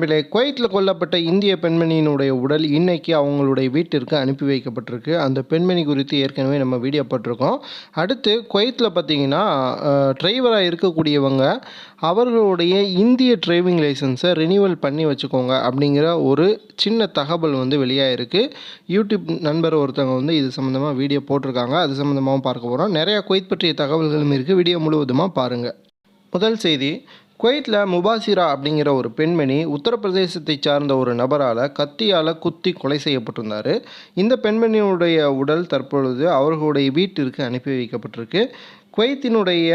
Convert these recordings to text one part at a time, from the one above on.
நண்பர்களே குவைத்தில் கொல்லப்பட்ட இந்திய பெண்மணியினுடைய உடல் இன்னைக்கு அவங்களுடைய வீட்டிற்கு அனுப்பி வைக்கப்பட்டிருக்கு. அந்த பெண்மணி குறித்து ஏற்கனவே நம்ம வீடியோ போட்டிருக்கோம். அடுத்து குவைத்தில் பார்த்தீங்கன்னா டிரைவராக இருக்கக்கூடியவங்க அவர்களுடைய இந்திய டிரைவிங் லைசன்ஸை ரினியூவல் பண்ணி வச்சுக்கோங்க அப்படிங்கிற ஒரு சின்ன தகவல் வந்து வெளியாகிருக்கு யூடியூப் நண்பர் ஒருத்தவங்க வந்து இது சம்மந்தமாக வீடியோ போட்டிருக்காங்க. அது சம்மந்தமாகவும் பார்க்க போகிறோம் நிறையா குவைத் பற்றிய தகவல்களும் இருக்குது வீடியோ முழுவதுமாக பாருங்கள் முதல் செய்தி குவைத்தில் முபாசிரா அப்படிங்கிற ஒரு பெண்மணி உத்தரப்பிரதேசத்தை சார்ந்த ஒரு நபரால் கத்தியால் குத்தி கொலை செய்யப்பட்டிருந்தார். இந்த பெண்மணியுடைய உடல் தற்பொழுது அவர்களுடைய வீட்டிற்கு அனுப்பி வைக்கப்பட்டிருக்கு. குவைத்தினுடைய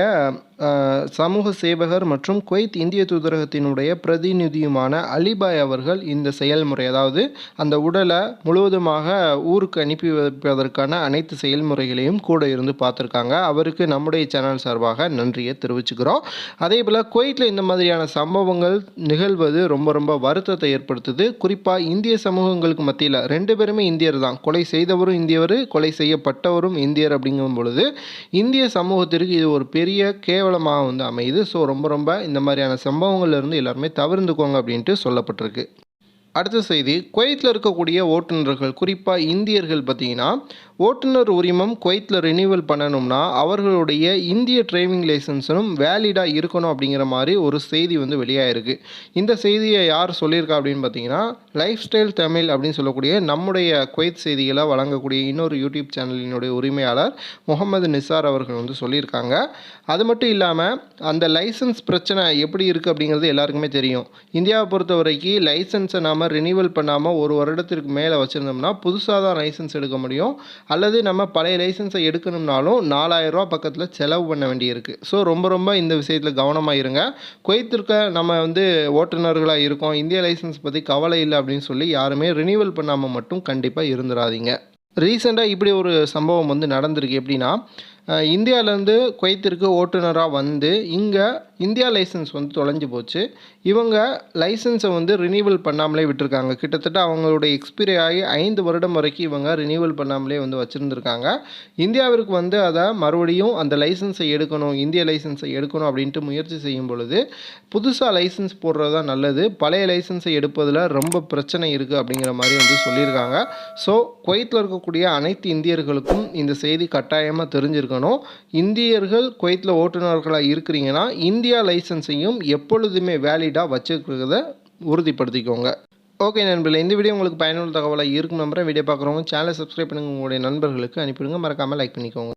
சமூக சேவகர் மற்றும் குவைத் இந்திய தூதரகத்தினுடைய பிரதிநிதியுமான அலிபாய் அவர்கள் இந்த செயல்முறை அதாவது அந்த உடலை முழுவதுமாக ஊருக்கு அனுப்பி வைப்பதற்கான அனைத்து செயல்முறைகளையும் கூட இருந்து பார்த்துருக்காங்க. அவருக்கு நம்முடைய சேனல் சார்பாக நன்றியை தெரிவிச்சுக்கிறோம். அதே போல் குவைத்தில் இந்த மாதிரியான சம்பவங்கள் நிகழ்வது ரொம்ப ரொம்ப வருத்தத்தை ஏற்படுத்துது. குறிப்பாக இந்திய சமூகங்களுக்கு மத்தியில் ரெண்டு பேருமே இந்தியர் தான். கொலை செய்தவரும் இந்தியவர் கொலை செய்யப்பட்டவரும் இந்தியர் அப்படிங்கும் பொழுது இந்திய சமூகத்திற்கு இது ஒரு பெரிய கேவலமாக வந்து அமையுது. ஸோ ரொம்ப ரொம்ப இந்த மாதிரியான சம்பவங்கள்ல இருந்து எல்லாருமே தவிர்த்துக்கோங்க அப்படின்ட்டு சொல்லப்பட்டிருக்கு. அடுத்த செய்தி குவைத்தில் இருக்கக்கூடிய ஓட்டுநர்கள் குறிப்பாக இந்தியர்கள் பார்த்தீங்கன்னா ஓட்டுநர் உரிமம் குவைத்தில் ரினியூவல் பண்ணணும்னா அவர்களுடைய இந்திய டிரைவிங் லைசன்ஸும் வேலிடாக இருக்கணும் அப்படிங்கிற மாதிரி ஒரு செய்தி வந்து வெளியாயிருக்கு. இந்த செய்தியை யார் சொல்லியிருக்கா அப்படின்னு பார்த்தீங்கன்னா லைஃப் ஸ்டைல் தமிழ் அப்படின்னு சொல்லக்கூடிய நம்முடைய குவைத் செய்திகளை வழங்கக்கூடிய இன்னொரு யூடியூப் சேனலினுடைய உரிமையாளர் முகமது நிசார் அவர்கள் வந்து சொல்லியிருக்காங்க. அது மட்டும் இல்லாமல் அந்த லைசன்ஸ் பிரச்சனை எப்படி இருக்குது அப்படிங்கிறது எல்லாருக்குமே தெரியும். இந்தியாவை பொறுத்த வரைக்கும் லைசன்ஸை நாம் ரினியூவல் பண்ணாமல் ஒரு வருடத்திற்கு மேலே வச்சுருந்தோம்னா புதுசாக தான் லைசன்ஸ் எடுக்க முடியும். அல்லது நம்ம பழைய லைசன்ஸை எடுக்கணும்னாலும் நாலாயிரரூவா பக்கத்தில் செலவு பண்ண வேண்டியிருக்கு. ஸோ ரொம்ப ரொம்ப இந்த விஷயத்தில் கவனமாக இருங்க. குவைத்திற்க நம்ம வந்து ஓட்டுநர்களாக இருக்கோம். இந்திய லைசன்ஸ் பற்றி கவலை இல்லை அப்படின்னு சொல்லி யாருமே ரினியூவல் பண்ணாமல் மட்டும் கண்டிப்பாக இருந்துடாதீங்க ரீசெண்டாக இப்படி ஒரு சம்பவம் வந்து நடந்திருக்கு எப்படின்னா இந்தியாவிலேருந்து குவைத்திற்கு ஓட்டுநராக வந்து இங்கே இந்தியா லைசன்ஸ் வந்து தொலைஞ்சு போச்சு. இவங்க லைசன்ஸை வந்து ரினியூவல் பண்ணாமலே விட்டுருக்காங்க. கிட்டத்தட்ட அவங்களுடைய எக்ஸ்பீரிய ஆகி ஐந்து வருடம் வரைக்கும் இவங்க ரினியூவல் பண்ணாமலே வந்து வச்சுருந்துருக்காங்க. இந்தியாவிற்கு வந்து அதை மறுபடியும் அந்த லைசன்ஸை எடுக்கணும் இந்திய லைசன்ஸை எடுக்கணும் அப்படின்ட்டு முயற்சி செய்யும் பொழுது புதுசாக லைசன்ஸ் போடுறது தான் நல்லது. பழைய லைசன்ஸை எடுப்பதில் ரொம்ப பிரச்சனை இருக்குது அப்படிங்கிற மாதிரி வந்து சொல்லியிருக்காங்க. ஸோ குவைத்தில் இருக்கக்கூடிய அனைத்து இந்தியர்களுக்கும் இந்த செய்தி கட்டாயமாக தெரிஞ்சிருக்கணும். இந்தியர்கள் குவைத்தில் ஓட்டுநர்களாக இருக்கிறீங்கன்னா இந்தியா லைசன்ஸையும் எப்பொழுதுமே வேலிடாக வச்சுருக்கிறத உறுதிப்படுத்திக்கோங்க. ஓகே நண்பர்களே இந்த வீடியோ உங்களுக்கு பயனுள்ள தகவலாக இருக்கும் நம்புறேன். வீடியோ பார்க்குறவங்க சேனலை சப்ஸ்கிரைப் பண்ணுங்க. உங்களுடைய நண்பர்களுக்கு அனுப்பிடுங்க மறக்காமல் லைக் பண்ணிக்கோங்க.